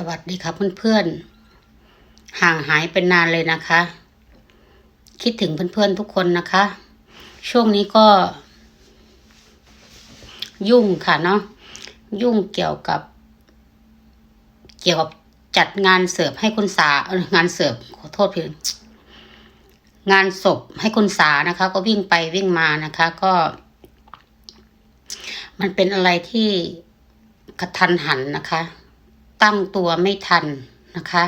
สวัสดีค่ะเพื่อนๆ ห่างหายเป็นนานเลยนะคะ คิดถึงเพื่อนๆทุกคนนะคะ ช่วงนี้ก็ ยุ่งค่ะเนาะยุ่งเกี่ยวกับ เกี่ยวกับจัดงานเสิร์ฟให้คุณสางานเสิร์ฟขอโทษเพียงงานศพให้คุณสานะคะ ก็วิ่งไปวิ่งมานะคะ ก็ มันเป็นอะไรที่กระทันหันนะคะ ตั้งตัวไม่ทันนะคะ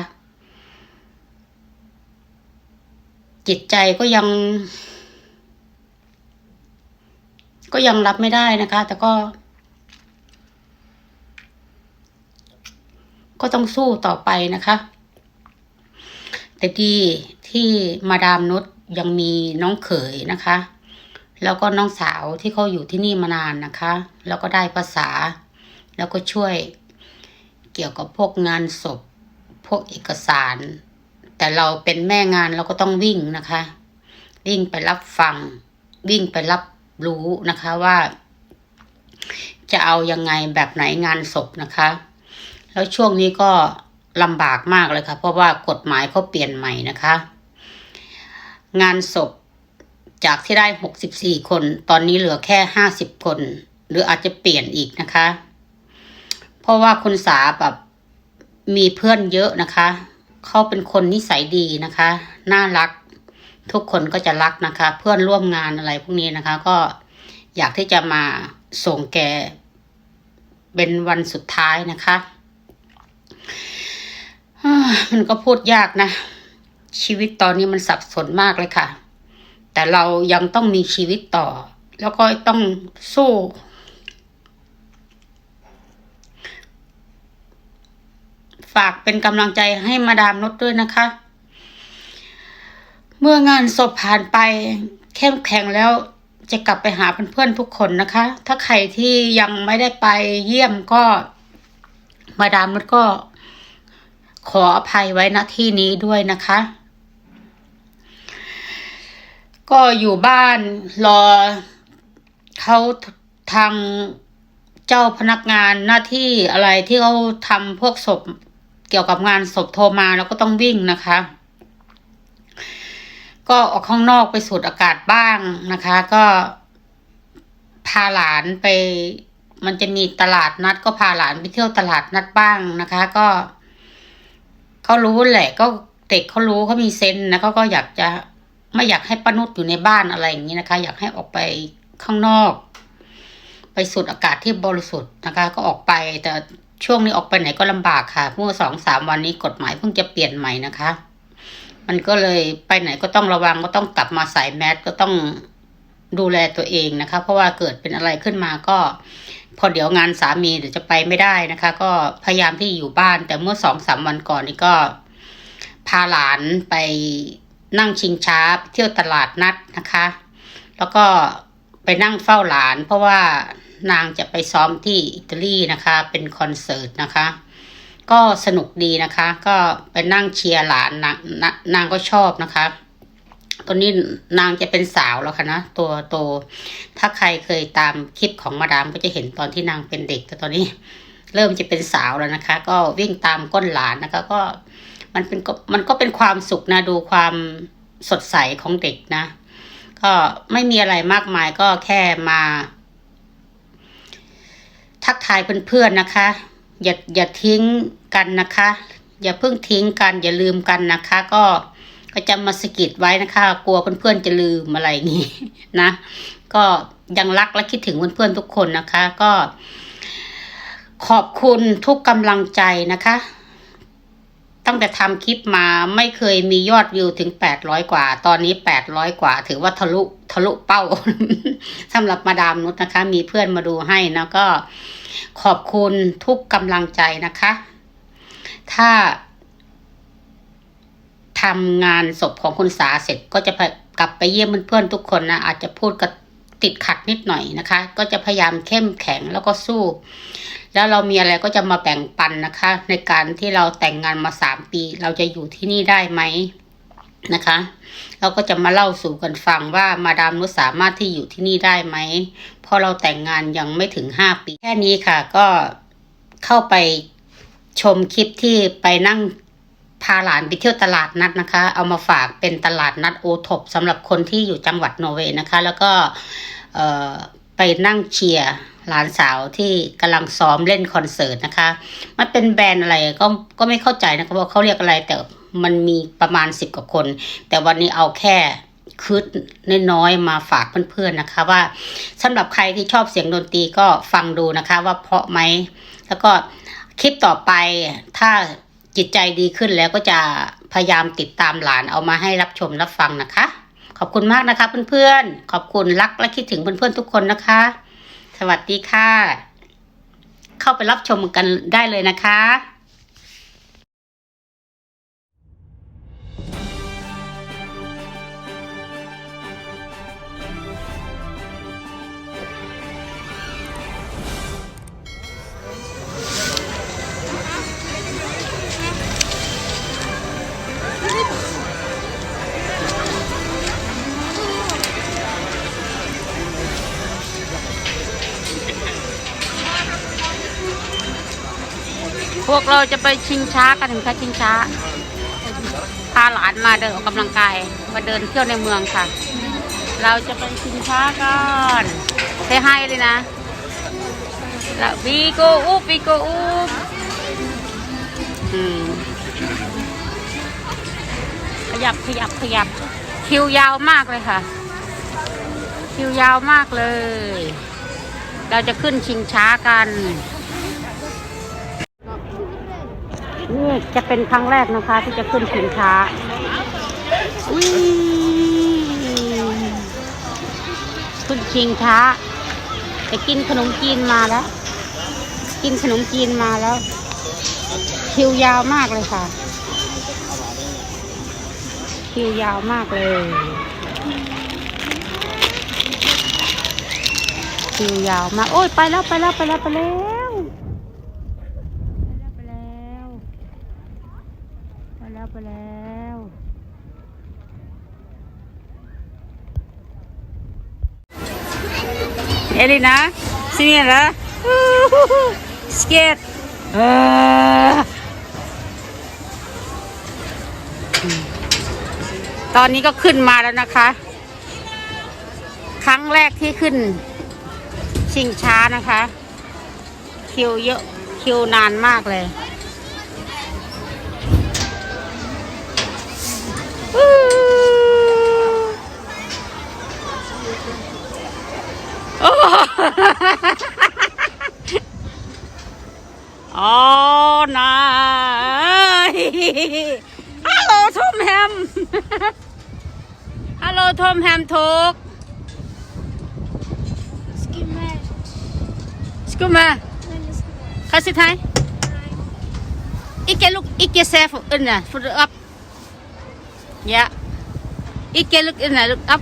จิตใจก็ยัง ก็ยังรับไม่ได้นะคะ แต่ก็ ก็ต้องสู้ต่อไปนะคะ แต่ดีที่มาดามนุชยังมีน้องเขยนะคะ แล้วก็น้องสาวที่เขาอยู่ที่นี่มานานนะคะ แล้วก็ได้ภาษา แล้วก็ช่วย กี่ยวกับพวกงานศพ พวกเอกสาร แต่เราเป็นแม่งานเราก็ต้องวิ่งนะคะ วิ่งไปรับฟัง วิ่งไปรับรู้นะคะว่า จะเอายังไงแบบไหนงานศพนะคะ แล้วช่วงนี้ก็ลำบากมากเลยค่ะ เพราะว่ากฎหมายเขาเปลี่ยนใหม่นะคะ งานศพจากที่ได้หกสิบสี่คน ตอนนี้เหลือแค่ห้าสิบคน หรืออาจจะเปลี่ยนอีกนะคะ ราะว่าคุณสาแบบมีเพื่อนเยอะนะคะ เขาเป็นคนนิสัยดีนะคะ น่ารัก ทุกคนก็จะรักนะคะ เพื่อนร่วมงานอะไรพวกนี้นะคะ ก็อยากที่จะมาส่งแก เป็นวันสุดท้ายนะคะมันก็พูดยากนะ ชีวิตตอนนี้มันสับสนมากเลยค่ะ แต่เรายังต้องมีชีวิตต่อ แล้วก็ต้องสู้ ฝากเป็นกำลังใจให้มาดามนุชด้วยนะคะ เมื่องานศพผ่านไปเข้มแข็งแล้วจะกลับไปหาเพื่อนๆทุกคนนะคะ ถ้าใครที่ยังไม่ได้ไปเยี่ยมก็มาดามนุชก็ขออภัยไว้ณที่นี้ด้วยนะคะ ก็อยู่บ้านรอเขาทางเจ้าพนักงานหน้าที่อะไรที่เขาทำพวกศพ เกี่ยวกับงานศพโทรมาแล้วก็ต้องวิ่งนะคะ ก็ออกข้างนอกไปสูดอากาศบ้างนะคะ ก็พาหลานไป มันจะมีตลาดนัด ก็พาหลานไปเที่ยวตลาดนัดบ้างนะคะ ก็เขารู้แหละ ก็เด็กเขารู้เขามีเซนนะเขาก็อยากจะไม่อยากให้ป้านุชอยู่ในบ้านอะไรอย่างนี้นะคะ อยากให้ออกไปข้างนอก ไปสูดอากาศที่บริสุทธิ์นะคะ ก็ออกไปแต่ ช่วงนี้ออกไปไหนก็ลำบากค่ะ เมื่อสองสามวันนี้กฎหมายเพิ่งจะเปลี่ยนใหม่นะคะ มันก็เลยไปไหนก็ต้องระวังก็ต้องกลับมาใส่แมสก็ต้องดูแลตัวเองนะคะ เพราะว่าเกิดเป็นอะไรขึ้นมาก็ พอเดี๋ยวงานสามีเดี๋ยวจะไปไม่ได้นะคะ ก็พยายามที่อยู่บ้าน แต่เมื่อสองสามวันก่อนนี่ก็ พาหลานไปนั่งชิงช้าไปเที่ยวตลาดนัดนะคะ แล้วก็ไปนั่งเฝ้าหลาน เพราะว่า นางจะไปซ้อมที่อิตาลีนะคะ เป็นคอนเสิร์ตนะคะ ก็สนุกดีนะคะ ก็ไปนั่งเชียร์หลานนางนานางก็ชอบนะคะตอนนี้นางจะเป็นสาวแล้วค่ะนะตัวโตถ้าใครเคยตามคลิปของมาดามก็จะเห็นตอนที่นางเป็นเด็กแต่ตอนนี้ เริ่มจะเป็นสาวแล้วนะคะ ก็วิ่งตามก้นหลานนะคะ ก็มันเป็นมันก็เป็นความสุขนะดูความสดใสของเด็กนะ ก็ไม่มีอะไรมากมายก็แค่มา ทักทายเพื่อนๆนะคะ อย่าอย่าทิ้งกันนะคะ อย่าเพิ่งทิ้งกันอย่าลืมกันนะคะ ก็ก็จะมาสกิดไว้นะคะ กลัวเพื่อนๆจะลืมอะไรอย่างนี้นะ ก็ยังรักและคิดถึงเพื่อนๆทุกคนนะคะ ก็ ขอบคุณทุกกำลังใจนะคะ ตั้งแต่ทำคลิปมาไม่เคยมียอดวิวถึงแปดร้อยกว่า ตอนนี้แปดร้อยกว่า ถือว่าทะลุทะลุเป้าสำหรับมาดามนุชนะคะ มีเพื่อนมาดูให้นะก็ขอบคุณทุกกำลังใจนะคะ ถ้าทำงานศพของคุณสาเสร็จก็จะไปกลับไปเยี่ยมเพื่อนๆทุกคนนะ อาจจะพูดกับติดขัดนิดหน่อยนะคะ ก็จะพยายามเข้มแข็งแล้วก็สู้ แล้วเรามีอะไรก็จะมาแบ่งปันนะคะ ในการที่เราแต่งงานมาสามปี เราจะอยู่ที่นี่ได้ไหมนะคะ เราก็จะมาเล่าสู่กันฟังว่ามาดามนุชสามารถที่อยู่ที่นี่ได้ไหมเพราะเราแต่งงานยังไม่ถึงห้าปี แค่นี้ค่ะก็เข้าไปชมคลิปที่ไปนั่งพาหลานไปเที่ยวตลาดนัดนะคะ เอามาฝากเป็นตลาดนัดโอทบสำหรับคนที่อยู่จังหวัดนอร์เวย์นะคะ แล้วก็ไปนั่งเชียร์ หลานสาวที่กำลังซ้อมเล่นคอนเสิร์ตนะคะ มันเป็นแบรนด์อะไรก็ก็ไม่เข้าใจนะคะว่าเขาเรียกอะไรแต่มันมีประมาณสิบกว่าคน แต่วันนี้เอาแค่คืดน้อยๆมาฝากเพื่อนๆนะคะ ว่าสำหรับใครที่ชอบเสียงดนตรีก็ฟังดูนะคะ ว่าเพราะไหมแล้วก็คลิปต่อไปถ้าจิตใจดีขึ้นแล้วก็จะพยายามติดตามหลานเอามาให้รับชมรับฟังนะคะ ขอบคุณมากนะคะเพื่อนๆขอบคุณรักและคิดถึงเพื่อนๆทุกคนนะคะ สวัสดีค่ะ เข้าไปรับชมกันได้เลยนะคะ พวกเราจะไปชิงช้ากันถึงค่ะชิงช้า พาหลานมาเดินออกกำลังกาย มาเดินเที่ยวในเมืองค่ะ เราจะไปชิงช้ากันเซให้เลยนะแล้ววีโกอุบวีโกอุบขยับขยับขยับ คิวยาวมากเลยค่ะ คิวยาวมากเลย เราจะขึ้นชิงช้ากัน จะเป็นครั้งแรกนะคะ ที่จะขึ้นชิงช้าอุ้ยขึ้นชิงช้าจะกินขนมจีนมาแล้ว กินขนมจีนมาแล้ว คิวยาวมากเลยค่ะ คิวยาวมากเลย คิวยาวมาก โอ้ยไปแล้วไปแล้วไปแล้วไปแล้ว ไปแล้วไป แล้วไปแล้วเอลินะซิเมียระสเกตเออตอนนี้ก็ขึ้นมาแล้วนะคะ ครั้งแรกที่ขึ้น ชิงช้านะคะ คิวเยอะ คิวนานมากเลย โอ้โอ้นายฮัลโหลทอมแฮมฮัลโหลทอมแฮมทุก Skimmer. สกุมา Men det ska vara. คาสิไ opp. Ja. Ikke lukk under, lukk opp..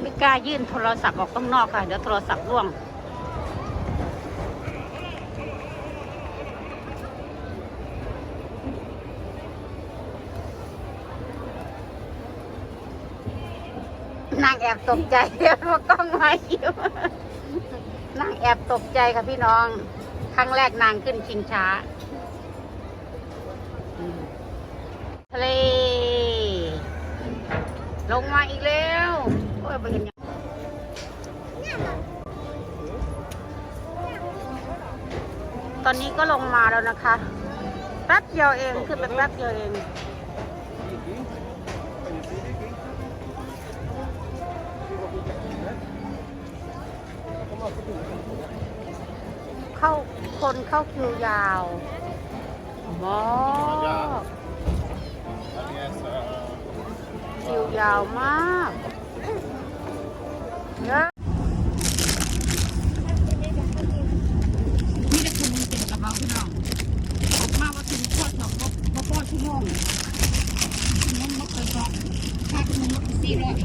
ไม่กล้ายื่นโทรศัพท์ออกข้างนอกค่ะ เดี๋ยวโทรศัพท์ร่วง นางแอบตกใจเดี๋ยวว่ากล้องมาอยู่นางแอบตกใจค่ะพี่น้อง ครั้งแรกนางขึ้นชิงช้าอืมทะเลลงมาอีกแล้ว โอ้ยไปเห็นยังตอนนี้ก็ลงมาแล้วนะคะ แป๊บเดียวเอง ขึ้นไปแป๊บเดียวเอง เข้าคนเข้าคิวยาวมากคิวยาวมากเยอะนี่จะคุณเป็นกระเป๋าพี่น้องผมมาว่าถึงโคตรสองก็พอชั่วโมงน้องมกเคยบอกค่าขนมมกสี่ร้อย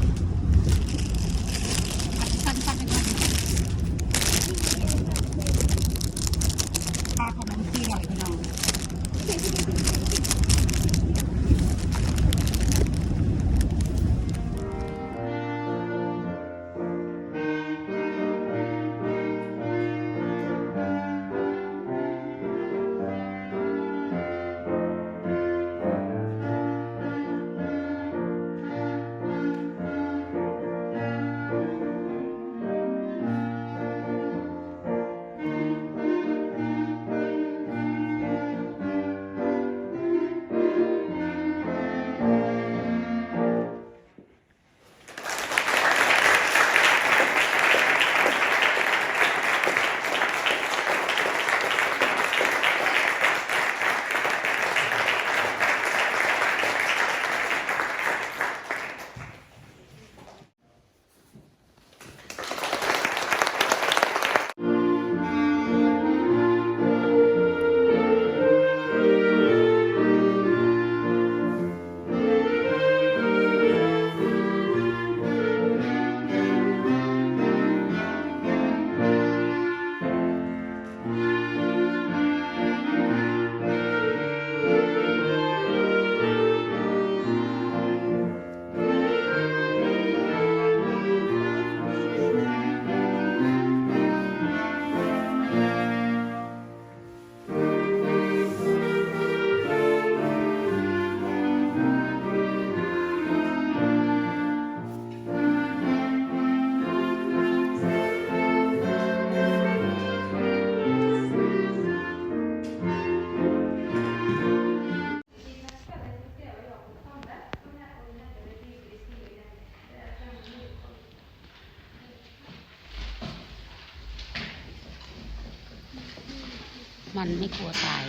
มันไม่กลัวตาย